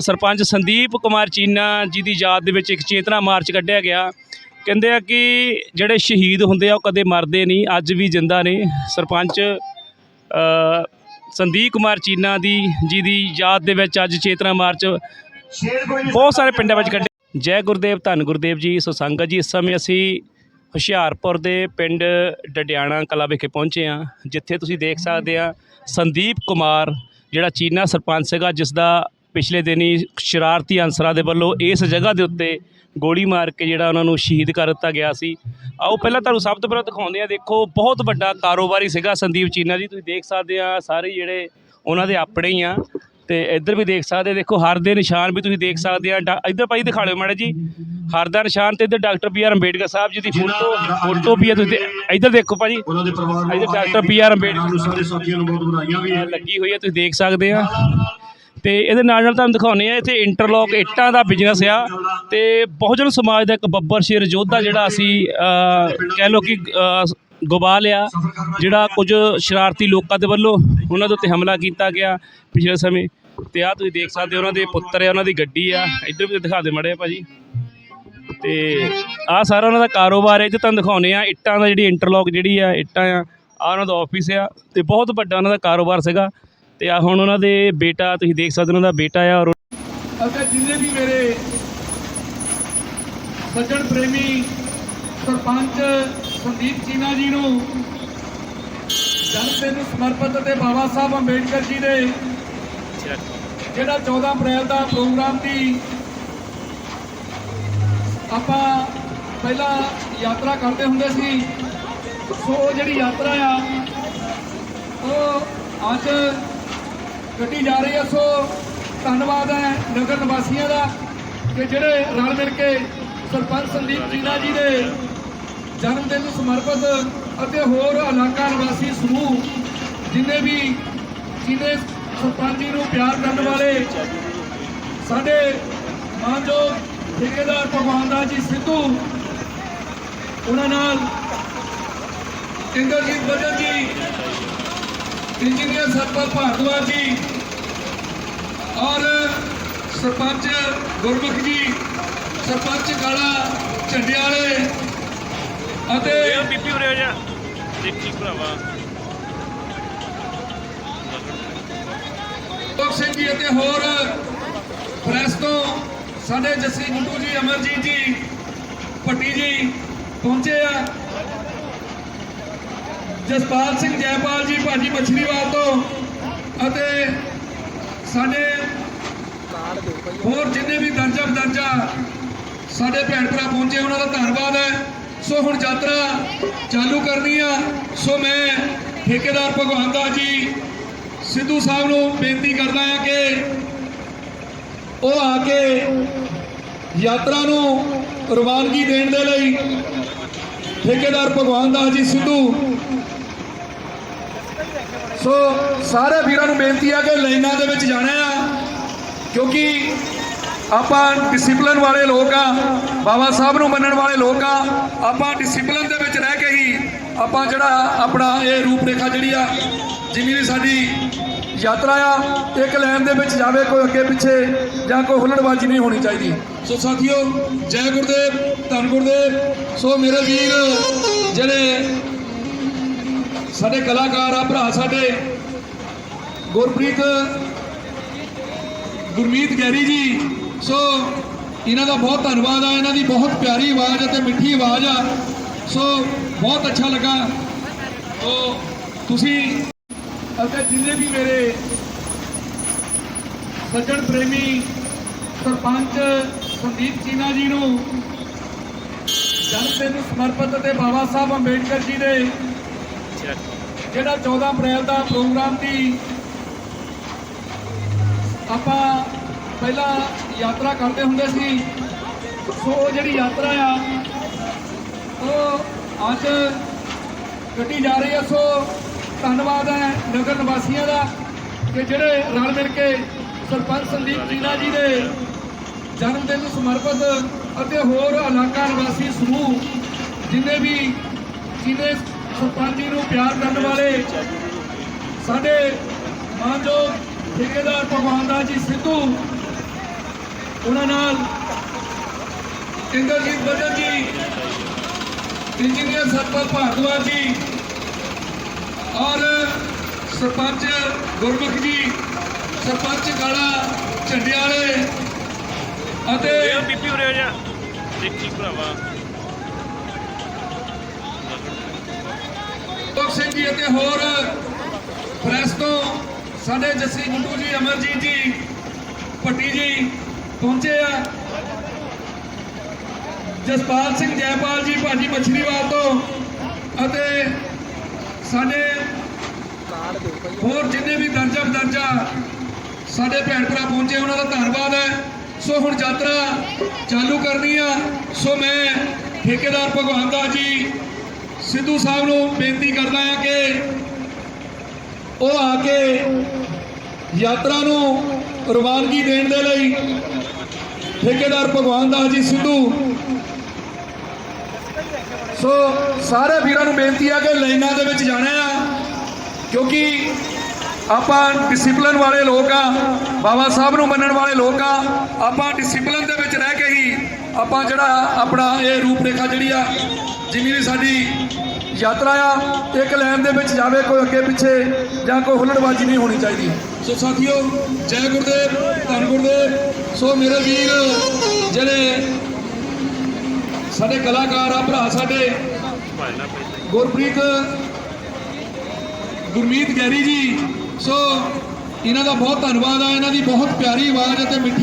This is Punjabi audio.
ਸਰਪੰਚ ਸੰਦੀਪ ਕੁਮਾਰ ਚੀਨਾ ਜੀ ਦੀ ਯਾਦ ਦੇ ਵਿੱਚ ਇੱਕ ਚੇਤਨਾ ਮਾਰਚ ਕੱਢਿਆ ਗਿਆ। ਕਹਿੰਦੇ ਆ ਕਿ ਜਿਹੜੇ ਸ਼ਹੀਦ ਹੁੰਦੇ ਆ, ਉਹ ਕਦੇ ਮਰਦੇ ਨਹੀਂ, ਅੱਜ ਵੀ ਜਿੰਦਾ ਨੇ। ਸਰਪੰਚ ਸੰਦੀਪ ਕੁਮਾਰ ਚੀਨਾ ਦੀ, ਜੀ ਦੀ ਯਾਦ ਦੇ ਵਿੱਚ ਅੱਜ ਚੇਤਨਾ ਮਾਰਚ ਬਹੁਤ ਸਾਰੇ ਪਿੰਡਾਂ ਵਿੱਚ ਕੱਢੇ ਜੈ ਗੁਰਦੇਵ, ਧੰਨ ਗੁਰਦੇਵ ਜੀ। ਸੋ ਸੰਗਤ ਜੀ, ਇਸ ਸਮੇਂ ਅਸੀਂ ਹੁਸ਼ਿਆਰਪੁਰ ਦੇ ਪਿੰਡ ਡਡਿਆਣਾ ਕਲਾ ਵਿਖੇ ਪਹੁੰਚੇ ਹਾਂ, ਜਿੱਥੇ ਤੁਸੀਂ ਦੇਖ ਸਕਦੇ ਆ ਸੰਦੀਪ ਕੁਮਾਰ, ਜਿਹੜਾ ਚੀਨਾ ਸਰਪੰਚ ਸੀਗਾ, ਜਿਸ ਦਾ ਪਿਛਲੇ ਦਿਨੀ ਸ਼ਰਾਰਤੀ ਅਨਸਰਾਂ ਦੇ ਵੱਲੋਂ ਇਸ ਜਗ੍ਹਾ ਦੇ ਉੱਤੇ ਗੋਲੀ ਮਾਰ ਕੇ ਜਿਹੜਾ ਉਹਨਾਂ ਨੂੰ ਸ਼ਹੀਦ ਕਰ ਦਿੱਤਾ ਗਿਆ ਸੀ। ਆਓ ਪਹਿਲਾਂ ਤੁਹਾਨੂੰ ਸਭ ਤੋਂ ਪਹਿਲਾਂ ਦਿਖਾਉਂਦੇ ਆ ਦੇਖੋ ਬਹੁਤ ਵੱਡਾ ਕਾਰੋਬਾਰੀ ਸੀਗਾ ਸੰਦੀਪ ਚੀਨਾ ਜੀ ਤੁਸੀਂ ਦੇਖ ਸਕਦੇ ਆ ਸਾਰੇ ਜਿਹੜੇ ਉਹਨਾਂ ਦੇ ਆਪਣੇ ਹੀ ਆ। ਤੇ ਇੱਧਰ ਵੀ ਦੇਖ ਸਕਦੇ ਦੇਖੋ ਹਰ ਦੇ ਨਿਸ਼ਾਨ ਵੀ ਤੁਸੀਂ ਦੇਖ ਸਕਦੇ ਆ ਇੱਧਰ ਭਾਈ ਦਿਖਾ ਲਿਓ ਮੈਡਮ ਜੀ। ਹਰ ਦਾ ਨਿਸ਼ਾਨ ਤੇ ਇੱਧਰ doctor B R Ambedkar Sahib ji ਦੀ ਫੋਟੋ ਫੋਟੋ ਵੀ ਆ ਤੁਸੀਂ ਇੱਧਰ ਦੇਖੋ ਭਾਜੀ। ਉਹਨਾਂ ਦੇ ਪਰਿਵਾਰ ਨੂੰ ਇੱਧਰ ਡਾਕਟਰ ਬੀ ਆਰ ਅੰਬੇਡਕਰ ਨੂੰ ਸਾਰੇ ਸਾਥੀਆਂ ਨੂੰ ਬਹੁਤ ਵਧਾਈਆਂ ਵੀ ਲੱਗੀ ਹੋਈ ਹੈ ਤੁਸੀਂ ਦੇਖ ਸਕਦੇ ਆ ਤੇ ਇਹਦੇ ਨਾਲ ਨਾਲ ਤੁਹਾਨੂੰ ਦਿਖਾਉਨੇ ਆ ਇੱਥੇ ਇੰਟਰਲੌਕ ਇੱਟਾਂ ਦਾ ਬਿਜ਼ਨਸ ਆ ਤੇ ਬਹੁਜਨ ਸਮਾਜ ਦਾ ਇੱਕ ਬੱਬਰ ਸ਼ੇਰ ਯੋਧਾ ਜਿਹੜਾ ਅਸੀਂ ਕਹਿ ਲਓ ਕਿ ਅਹ, ਗਵਾ ਲਿਆ ਜਿਹੜਾ ਕੁਝ ਸ਼ਰਾਰਤੀ ਲੋਕਾਂ ਦੇ ਵੱਲੋਂ ਉਹਨਾਂ ਦੇ ਉੱਤੇ ਹਮਲਾ ਕੀਤਾ ਗਿਆ ਪਿਛਲੇ ਸਮੇਂ। ਤੇ ਆ ਤੁਸੀਂ ਦੇਖ ਸਕਦੇ ਹੋ ਉਹਨਾਂ ਦੇ ਪੁੱਤਰ ਆ ਉਹਨਾਂ ਦੀ ਗੱਡੀ ਆ। ਇੱਧਰ ਵੀ ਦਿਖਾ ਦੇ ਮੜੇ ਭਾਜੀ। ਤੇ ਆ ਸਾਰਾ ਉਹਨਾਂ ਦਾ ਕਾਰੋਬਾਰ ਹੈ। ਤੇ ਤੁਹਾਨੂੰ ਦਿਖਾਉਨੇ ਆ ਇੱਟਾਂ ਦਾ ਜਿਹੜੀ ਇੰਟਰਲੌਕ ਜਿਹੜੀ ਆ ਇੱਟਾਂ ਆ ਆ ਉਹਨਾਂ ਦਾ ਆਫਿਸ ਆ। ਤੇ ਬਹੁਤ ਵੱਡਾ ਉਹਨਾਂ ਦਾ ਕਾਰੋਬਾਰ ਸੀਗਾ। ਤੇ ਆ ਹੁਣ ਉਹਨਾਂ ਦੇ ਬੇਟਾ, ਤੁਸੀਂ ਦੇਖ ਸਕਦੇ ਹੋ ਉਹਨਾਂ ਦਾ ਬੇਟਾ ਆ ਔਰ ਅਤੇ ਜਿੰਨੇ ਵੀ ਮੇਰੇ ਸੱਜਣ ਪ੍ਰੇਮੀ ਸਰਪੰਚ ਸੰਦੀਪ ਚੀਨਾ ਜੀ ਨੂੰ ਜਨਮ ਨੂੰ ਸਮਰਪਿਤ ਅਤੇ ਬਾਬਾ ਸਾਹਿਬ ਅੰਬੇਡਕਰ ਜੀ ਦੇ ਜਿਹੜਾ 14 ਅਪ੍ਰੈਲ ਦਾ ਪ੍ਰੋਗਰਾਮ ਦੀ ਆਪਾਂ ਪਹਿਲਾਂ ਯਾਤਰਾ ਕਰਦੇ ਹੁੰਦੇ ਸੀ, ਸੋ ਉਹ ਜਿਹੜੀ ਯਾਤਰਾ ਆ, ਉਹ ਅੱਜ ਕੱਢੀ ਜਾ ਰਹੀ ਹੈ, ਸੋ ਧੰਨਵਾਦ ਹੈ ਨਗਰ ਨਿਵਾਸੀਆਂ ਦਾ ਕਿ ਜਿਹੜੇ ਰਲ ਮਿਲ ਕੇ ਸਰਪੰਚ ਸੰਦੀਪ ਜੀਨਾ ਜੀ ਦੇ ਜਨਮ ਦਿਨ ਨੂੰ ਸਮਰਪਿਤ ਅਤੇ ਹੋਰ ਇਲਾਕਾ ਨਿਵਾਸੀ ਸਮੂਹ ਜਿੰਨੇ ਵੀ ਜਿਹਨੇ ਸਰਪੰਚ ਜੀ ਨੂੰ ਪਿਆਰ ਕਰਨ ਵਾਲੇ ਸਾਡੇ ਮਾਨਯੋਗ ਠੇਕੇਦਾਰ ਭਗਵਾਨ ਦਾਸ ਜੀ ਸਿੱਧੂ, ਉਹਨਾਂ ਨਾਲ ਇੰਦਰਜੀਤ ਬਜਨ ਜੀ ਇੰਜੀਨੀਅਰ ਸਤਪਾਲ ਭਾਰਦਵਾਜ ਜੀ ਔਰ ਸਰਪੰਚ ਗੁਰਮੁਖ ਜੀ ਸਰਪੰਚ ਕਾਲਾ ਝੰਡਿਆਲੇ ਅਤੇ ਬੀਪੀ ਉਰੇ ਜਾ। ਦੇਖੀ ਭਰਾਵਾ। ਲੋਕ ਸਿੰਘ ਜੀ ਅਤੇ ਹੋਰ ਪ੍ਰੈਸ ਤੋਂ ਸਾਡੇ ਜੱਸੀ ਗੁੱਡੂ ਜੀ ਅਮਰਜੀਤ ਜੀ ਭੱਟੀ ਜੀ ਪਹੁੰਚੇ ਆ। ਜਸਪਾਲ ਸਿੰਘ ਜੈਪਾਲ ਜੀ ਭਾਜੀ ਮਛਲੀਵਾਲ ਤੋਂ ਅਤੇ ਸਾਡੇ ਹੋਰ ਜਿੰਨੇ ਵੀ ਦਰਜਾ ਦਰਜਾ ਸਾਡੇ ਭੈਣ ਭਰਾ ਪਹੁੰਚੇ, ਉਹਨਾਂ ਦਾ ਧੰਨਵਾਦ ਹੈ। ਸੋ ਹੁਣ ਯਾਤਰਾ ਚਾਲੂ ਕਰਨੀ ਆ। ਸੋ ਮੈਂ ਠੇਕੇਦਾਰ ਭਗਵਾਨ ਦਾਸ ਜੀ ਸਿੱਧੂ ਸਾਹਿਬ ਨੂੰ ਬੇਨਤੀ ਕਰਦਾ ਹਾਂ ਕਿ ਉਹ ਆ ਕੇ ਯਾਤਰਾ ਨੂੰ ਰਵਾਨਗੀ ਦੇਣ ਦੇ ਲਈ ਠੇਕੇਦਾਰ ਭਗਵਾਨ ਦਾਸ ਜੀ ਸਿੱਧੂ ਸੋ ਸਾਰੇ ਵੀਰਾਂ ਨੂੰ ਬੇਨਤੀ ਆ ਕਿ ਲਾਈਨਾਂ ਦੇ ਵਿੱਚ ਜਾਣਾ ਆ, ਕਿਉਂਕਿ ਆਪਾਂ ਡਿਸਪਲਿਨ ਵਾਲੇ ਲੋਕ ਆ, ਬਾਬਾ ਸਾਹਿਬ ਨੂੰ ਮੰਨਣ ਵਾਲੇ ਲੋਕ ਆ, ਆਪਾਂ ਡਿਸਪਲਿਨ ਦੇ ਵਿੱਚ ਰਹਿ ਕੇ ਹੀ ਆਪਾਂ ਜਿਹੜਾ ਆਪਣਾ ਇਹ ਰੂਪ ਰੇਖਾ ਜਿਹੜੀ ਆ, ਜਿੰਨੀ ਵੀ ਸਾਡੀ ਯਾਤਰਾ ਆ, ਇੱਕ ਲਾਈਨ ਦੇ ਵਿੱਚ ਜਾਵੇ, ਕੋਈ ਅੱਗੇ ਪਿੱਛੇ ਜਾਂ ਕੋਈ ਹੁੱਲੜਬਾਜ਼ੀ ਨਹੀਂ ਹੋਣੀ ਚਾਹੀਦੀ। ਸੋ ਸਾਥੀਓ, ਜੈ ਗੁਰਦੇਵ, ਧੰਨ ਗੁਰਦੇਵ। ਸੋ ਮੇਰੇ ਵੀਰ ਜਿਹੜੇ ਸਾਡੇ ਕਲਾਕਾਰ ਆ, ਭਰਾ ਸਾਡੇ। ਗੁਰਪ੍ਰੀਤ, ਗੁਰਮੀਤ ਗੈਰੀ ਜੀ। ਸੋ, ਇਹਨਾਂ ਦਾ ਬਹੁਤ ਧੰਨਵਾਦ ਆ, ਇਹਨਾਂ ਦੀ ਬਹੁਤ ਪਿਆਰੀ ਆਵਾਜ਼ ਅਤੇ ਮਿੱਠੀ ਆਵਾਜ਼ ਆ। ਸੋ, ਬਹੁਤ ਅੱਛਾ ਲੱਗਾ। ਸੋ, ਤੁਸੀਂ ਅਤੇ ਜਿੰਨੇ ਵੀ ਮੇਰੇ ਸੱਜਣ ਪ੍ਰੇਮੀ ਸਰਪੰਚ ਸੰਦੀਪ ਚੀਨਾ ਜੀ ਨੂੰ ਜਨਮ ਦਿਨ ਨੂੰ ਸਮਰਪਿਤ ਅਤੇ ਬਾਬਾ ਸਾਹਿਬ ਅੰਬੇਡਕਰ ਜੀ ਦੇ ਜਿਹੜਾ 14 ਅਪ੍ਰੈਲ ਦਾ ਪ੍ਰੋਗਰਾਮ ਦੀ ਆਪਾਂ ਪਹਿਲਾਂ ਯਾਤਰਾ ਕਰਦੇ ਹੁੰਦੇ ਸੀ। ਸੋ ਉਹ ਜਿਹੜੀ ਯਾਤਰਾ ਆ, ਉਹ ਅੱਜ ਕੱਢੀ ਜਾ ਰਹੀ ਹੈ ਸੋ ਧੰਨਵਾਦ ਹੈ ਨਗਰ ਨਿਵਾਸੀਆਂ ਦਾ ਕਿ ਜਿਹੜੇ ਰਲ ਮਿਲ ਕੇ ਸਰਪੰਚ ਸੰਦੀਪ ਜੀਨਾ ਜੀ ਦੇ ਜਨਮ ਦਿਨ ਨੂੰ ਸਮਰਪਿਤ ਅਤੇ ਹੋਰ ਇਲਾਕਾ ਨਿਵਾਸੀ ਸਮੂਹ ਜਿੰਨੇ ਵੀ ਜਿਹਨੇ ਸਰਪੰਚ ਜੀ ਨੂੰ ਪਿਆਰ ਕਰਨ ਵਾਲੇ ਸਾਡੇ ਮਾਨਯੋਗ ਠੇਕੇਦਾਰ ਭਗਵਾਨ ਦਾਸ ਜੀ ਸਿੱਧੂ, ਉਹਨਾਂ ਨਾਲ ਇੰਦਰਜੀਤ ਬੱਜਨ ਜੀ, ਇੰਜੀਨੀਅਰ ਸਤਪਾਲ ਭਾਰਦਵਾਜ ਜੀ, ਔਰ ਸਰਪੰਚ ਗੁਰਮੁਖ ਜੀ, ਸਰਪੰਚ ਗਾਲਾ ਝੰਡੇ ਵਾਲੇ ਅਤੇ ਬੀਪੀ ਉਰੇ ਹੋ ਜਾ। ਦੇਖੀ ਭਰਾਵਾ। ਗੁਰਮੁਖ ਸਿੰਘ ਜੀ ਅਤੇ ਹੋਰ ਪ੍ਰੈਸ ਤੋਂ ਸਾਡੇ ਜੱਸੀ ਗੁੱਡੂ ਜੀ, ਅਮਰਜੀਤ ਜੀ, ਭੱਟੀ ਜੀ ਪਹੁੰਚੇ ਆ। ਜਸਪਾਲ ਸਿੰਘ ਜੈਪਾਲ ਜੀ, ਭਾਜੀ ਮਛਲੀਵਾਲ ਤੋਂ ਅਤੇ ਸਾਡੇ ਹੋਰ ਜਿੰਨੇ ਵੀ ਦਰਜਾ ਬਦਰਜਾ ਸਾਡੇ ਭੈਣ ਭਰਾ ਪਹੁੰਚੇ, ਉਹਨਾਂ ਦਾ ਧੰਨਵਾਦ ਹੈ। ਸੋ ਹੁਣ ਯਾਤਰਾ ਚਾਲੂ ਕਰਨੀ ਆ। ਸੋ ਮੈਂ ਠੇਕੇਦਾਰ ਭਗਵਾਨ ਦਾ ਜੀ ਸਿੱਧੂ ਸਾਹਿਬ ਨੂੰ ਬੇਨਤੀ ਕਰਦਾ ਹਾਂ ਕਿ ਉਹ ਆ ਕੇ ਯਾਤਰਾ ਨੂੰ ਰਵਾਨਗੀ ਦੇਣ ਦੇ ਲਈ ਠੇਕੇਦਾਰ ਭਗਵਾਨ ਦਾਸ ਜੀ ਸਿੱਧੂ। ਸੋ ਸਾਰੇ ਵੀਰਾਂ ਨੂੰ ਬੇਨਤੀ ਆ ਕਿ ਲਾਈਨਾਂ ਦੇ ਵਿੱਚ ਜਾਣਾ ਆ, ਕਿਉਂਕਿ ਆਪਾਂ ਡਿਸਪਲਿਨ ਵਾਲੇ ਲੋਕ ਆ, ਬਾਬਾ ਸਾਹਿਬ ਨੂੰ ਮੰਨਣ ਵਾਲੇ ਲੋਕ ਆ, ਆਪਾਂ ਡਿਸਪਲਿਨ ਦੇ ਵਿੱਚ ਰਹਿ ਕੇ ਹੀ ਆਪਾਂ ਜਿਹੜਾ ਆਪਣਾ ਇਹ ਰੂਪਰੇਖਾ ਜਿਹੜੀ ਆ, ਜਿੰਨੀ ਵੀ ਸਾਡੀ ਯਾਤਰਾ ਆ, ਇੱਕ ਲਾਈਨ ਦੇ ਵਿੱਚ ਜਾਵੇ, ਕੋਈ ਅੱਗੇ ਪਿੱਛੇ ਜਾਂ ਕੋਈ ਹੁੱਲੜਬਾਜ਼ੀ ਨਹੀਂ ਹੋਣੀ ਚਾਹੀਦੀ। ਸੋ ਸਾਥੀਓ, ਜੈ ਗੁਰਦੇਵ, ਧੰਨ ਗੁਰਦੇਵ। ਸੋ ਮੇਰੇ ਵੀਰ, ਜਿਹੜੇ ਸਾਡੇ ਕਲਾਕਾਰ ਆ, ਭਰਾ ਸਾਡੇ, ਗੁਰਪ੍ਰੀਤ, ਗੁਰਮੀਤ ਗੈਰੀ ਜੀ। ਸੋ ਇਹਨਾਂ ਦਾ ਬਹੁਤ ਧੰਨਵਾਦ ਆ, ਇਹਨਾਂ ਦੀ ਬਹੁਤ ਪਿਆਰੀ ਆਵਾਜ਼ ਅਤੇ ਮਿੱਠੀ